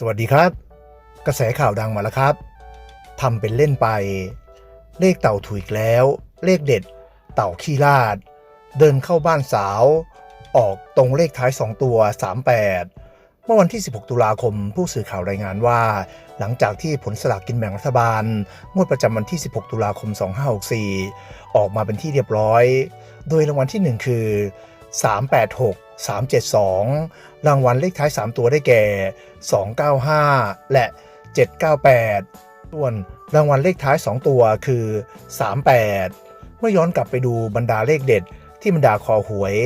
สวัสดีครับ กระแสข่าวดังมาแล้วครับทำเป็นเล่นไป เลขเต่าถูกแล้ว เลขเด็ด เต่าขี้ลาด เดินเข้าบ้านสาว ออกตรงเลขท้าย 2 ตัว 38 เมื่อวันที่ 16 ตุลาคมผู้สื่อข่าวรายงานว่า หลังจากที่ผลสลากกินแบ่งรัฐบาล งวดประจำวันที่ 16 ตุลาคม 2564 ออกมาเป็นที่เรียบร้อย โดยรางวัลที่ 1 คือ 386 372 รางวัลเลขท้าย 3 ตัวได้แก่ 295 และ 798 ส่วนรางวัลเลขท้าย 2 ตัวคือ 38 เมื่อย้อนกลับไปดูบรรดาเลขเด็ด ที่บรรดาคอหวย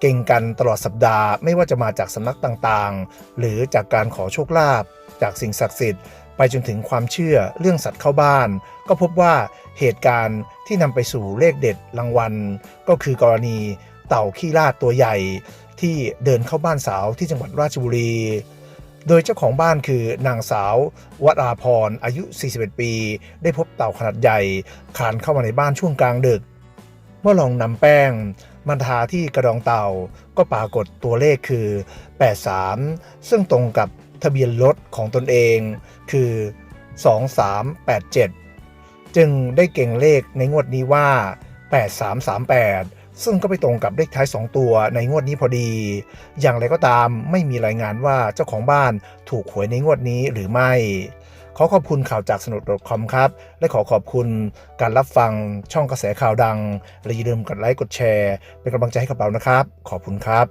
เก่งกันตลอดสัปดาห์ไม่ว่าจะมาจากสำนักต่างๆ หรือจากการขอโชคลาภจากสิ่งศักดิ์สิทธิ์ไปจนถึงความเชื่อเรื่องสัตว์เข้าบ้าน ก็พบว่าเหตุการณ์ที่นำไปสู่เลขเด็ดรางวัล ก็คือกรณี เต่าขี้ลาดตัวใหญ่ที่เดินเข้าบ้านสาวที่จังหวัดราชบุรี โดยเจ้าของบ้านคือนางสาววราพรอายุ 41 ปี ได้พบเต่าขนาดใหญ่คลานเข้ามาในบ้านช่วงกลางดึก เมื่อลองนำแป้งมาทาที่กระดองเต่าก็ปรากฏตัวเลขคือ 83 ซึ่งตรงกับทะเบียนรถของตนเอง คือ 2387 จึงได้เก่งเลขในงวดนี้ว่า 8338 ซึ่งก็ไปตรงกับเลขท้าย 2 ตัวในงวดนี้พอดี อย่างไรก็ตามไม่มีรายงานว่าเจ้าของบ้านถูกหวยในงวดนี้หรือไม่ ขอขอบคุณข่าวจากสนุด .com ครับ และขอขอบคุณการรับฟังช่องกระแสข่าวดัง และอย่าลืมกดไลค์กดแชร์ เป็นกำลังใจให้กับเรานะครับ ขอบคุณครับ